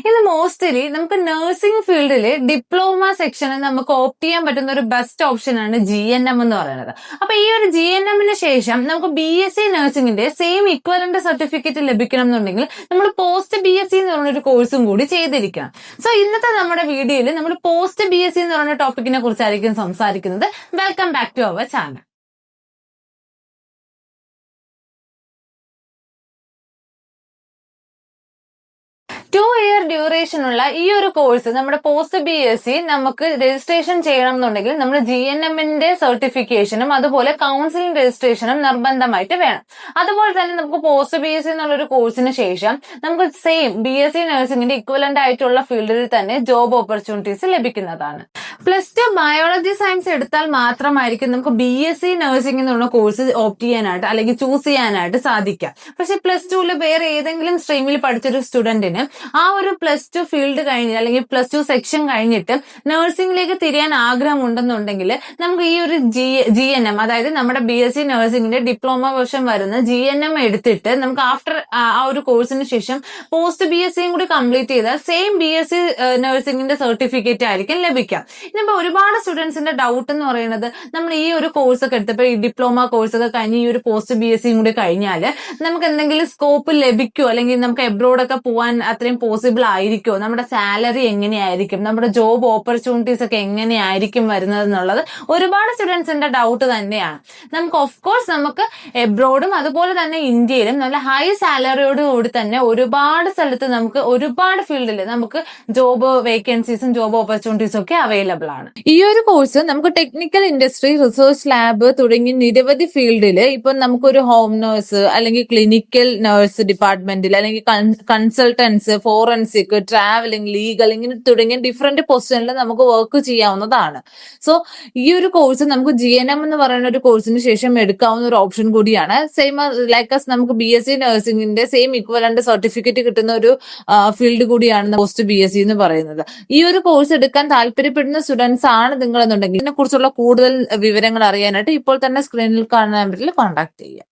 ഇന്ന് മോസ്റ്റ്ലി നമുക്ക് നഴ്സിംഗ് ഫീൽഡിൽ ഡിപ്ലോമ സെക്ഷന് നമുക്ക് ഓപ്റ്റ് ചെയ്യാൻ പറ്റുന്ന ഒരു ബെസ്റ്റ് ഓപ്ഷൻ ആണ് ജി എൻ എം എന്ന് പറയുന്നത്. അപ്പൊ ഈ ഒരു ജി എൻ എമ്മിന് ശേഷം നമുക്ക് ബി എസ് സി നഴ്സിംഗിന്റെ സെയിം ഇക്വലന്റ് സർട്ടിഫിക്കറ്റ് ലഭിക്കണം എന്നുണ്ടെങ്കിൽ നമ്മൾ പോസ്റ്റ് ബി എസ് സി എന്ന് പറഞ്ഞ ഒരു കോഴ്സും കൂടി ചെയ്തിരിക്കണം. സോ ഇന്നത്തെ നമ്മുടെ വീഡിയോയിൽ നമ്മൾ പോസ്റ്റ് ബി എസ് സി എന്ന് പറയുന്ന ടോപ്പിക്കിനെ കുറിച്ചായിരിക്കും സംസാരിക്കുന്നത്. Welcome back to our channel two year duration ഉള്ള ഈ ഒരു കോഴ്സ് നമ്മുടെ പോസ്റ്റ് ബി എസ് സി നമുക്ക് രജിസ്ട്രേഷൻ ചെയ്യണം എന്നുണ്ടെങ്കിൽ നമ്മൾ ജി എൻ എമ്മിന്റെ സർട്ടിഫിക്കേഷനും അതുപോലെ കൗൺസിലിംഗ് രജിസ്ട്രേഷനും നിർബന്ധമായിട്ട് വേണം. അതുപോലെ തന്നെ നമുക്ക് പോസ്റ്റ് ബി എസ് സി എന്നുള്ള ഒരു കോഴ്സിന് ശേഷം നമുക്ക് സെയിം ബി എസ് സി നഴ്സിംഗിന്റെ ഇക്വലന്റ് ആയിട്ടുള്ള ഫീൽഡിൽ തന്നെ ജോബ് ഓപ്പർച്യൂണിറ്റീസ് ലഭിക്കുന്നതാണ്. പ്ലസ് ടു ബയോളജി സയൻസ് എടുത്താൽ മാത്രമായിരിക്കും നമുക്ക് ബി എസ് സി നഴ്സിംഗ് എന്നുള്ള കോഴ്സ് ഓപ്റ്റ് ചെയ്യാനായിട്ട് അല്ലെങ്കിൽ ചൂസ് ചെയ്യാനായിട്ട് സാധിക്കാം പക്ഷെ പ്ലസ് ടുവിൽ വേറെ ഏതെങ്കിലും സ്ട്രീമിൽ പഠിച്ചൊരു സ്റ്റുഡന്റിന് ആ ഒരു പ്ലസ് ടു ഫീൽഡ് കഴിഞ്ഞ് അല്ലെങ്കിൽ പ്ലസ് ടു സെക്ഷൻ കഴിഞ്ഞിട്ട് നഴ്സിംഗിലേക്ക് തിരിയാൻ ആഗ്രഹം ഉണ്ടെന്നുണ്ടെങ്കിൽ നമുക്ക് ഈ ഒരു ജി ജി എൻ എം അതായത് നമ്മുടെ ബി എസ് സി നഴ്സിംഗിന്റെ ഡിപ്ലോമ വേർഷൻ വരുന്ന ജി എൻ എം എടുത്തിട്ട് നമുക്ക് ആഫ്റ്റർ ആ ഒരു കോഴ്സിന് ശേഷം പോസ്റ്റ് ബി എസ് സിയും കൂടി കംപ്ലീറ്റ് ചെയ്താൽ സെയിം ബി എസ് സി നഴ്സിംഗിന്റെ സർട്ടിഫിക്കറ്റ് ആയിരിക്കും ലഭിക്കാം. ഇനിയിപ്പോൾ ഒരുപാട് സ്റ്റുഡൻസിന്റെ ഡൗട്ട് എന്ന് പറയുന്നത് നമ്മൾ ഈ ഒരു കോഴ്സ് ഒക്കെ എടുത്തപ്പോൾ ഈ ഡിപ്ലോമ കോഴ്സ് ഒക്കെ കഴിഞ്ഞ് ഈ ഒരു പോസ്റ്റ് ബി എസ് സിയും കൂടി കഴിഞ്ഞാൽ നമുക്ക് എന്തെങ്കിലും സ്കോപ്പ് ലഭിക്കുമോ അല്ലെങ്കിൽ നമുക്ക് എബ്രോഡൊക്കെ പോകാൻ അത്രയും പോസിബിൾ ആയിരിക്കുമോ നമ്മുടെ സാലറി എങ്ങനെയായിരിക്കും? നമ്മുടെ ജോബ് ഓപ്പർച്യൂണിറ്റീസ് ഒക്കെ എങ്ങനെയായിരിക്കും വരുന്നത് എന്നുള്ളത് ഒരുപാട് സ്റ്റുഡൻസിന്റെ ഡൗട്ട് തന്നെയാണ്. നമുക്ക് ഓഫ് കോഴ്സ് നമുക്ക് എബ്രോഡും അതുപോലെ തന്നെ ഇന്ത്യയിലും നല്ല ഹൈ സാലറിയോട് കൂടി തന്നെ ഒരുപാട് സ്ഥലത്ത് നമുക്ക് ഒരുപാട് ഫീൽഡിൽ നമുക്ക് ജോബ് വേക്കൻസീസും ജോബ് ഓപ്പർച്യൂണിറ്റീസും ഒക്കെ അവൈലബിൾ ആണ്. ഈ ഒരു കോഴ്സ് നമുക്ക് ടെക്നിക്കൽ ഇൻഡസ്ട്രി റിസർച്ച് ലാബ് തുടങ്ങി നിരവധി ഫീൽഡിൽ ഇപ്പൊ നമുക്കൊരു ഹോം നേഴ്സ് അല്ലെങ്കിൽ ക്ലിനിക്കൽ നേഴ്സ് ഡിപ്പാർട്ട്മെന്റിൽ അല്ലെങ്കിൽ കൺസൾട്ടൻസ് ഫോറൻസിക് ട്രാവലിംഗ് ലീഗൽ ഇങ്ങനെ തുടങ്ങിയ ഡിഫറെന്റ് പൊസിഷനിൽ നമുക്ക് വർക്ക് ചെയ്യാവുന്നതാണ്. സോ ഈ ഒരു കോഴ്സ് നമുക്ക് ജി എൻ എം എന്ന് പറയുന്ന ഒരു കോഴ്സിന് ശേഷം എടുക്കാവുന്ന ഒരു ഓപ്ഷൻ കൂടിയാണ്. സെയിം ലൈക്ക് അസ് നമുക്ക് ബി എസ് സി നഴ്സിംഗിന്റെ സെയിം ഇക്വലന്റ് സർട്ടിഫിക്കറ്റ് കിട്ടുന്ന ഒരു ഫീൽഡ് കൂടിയാണ് പോസ്റ്റ് ബി എസ് സി എന്ന് പറയുന്നത്. ഈ ഒരു കോഴ്സ് എടുക്കാൻ താല്പര്യപ്പെടുന്ന സ്റ്റുഡൻസ് ആണ് നിങ്ങളെന്നുണ്ടെങ്കിൽ ഇതിനെ കുറിച്ചുള്ള കൂടുതൽ വിവരങ്ങൾ അറിയാനായിട്ട് ഇപ്പോൾ തന്നെ സ്ക്രീനിൽ കാണുന്ന നമ്പറിൽ കോൺടാക്ട് ചെയ്യുക.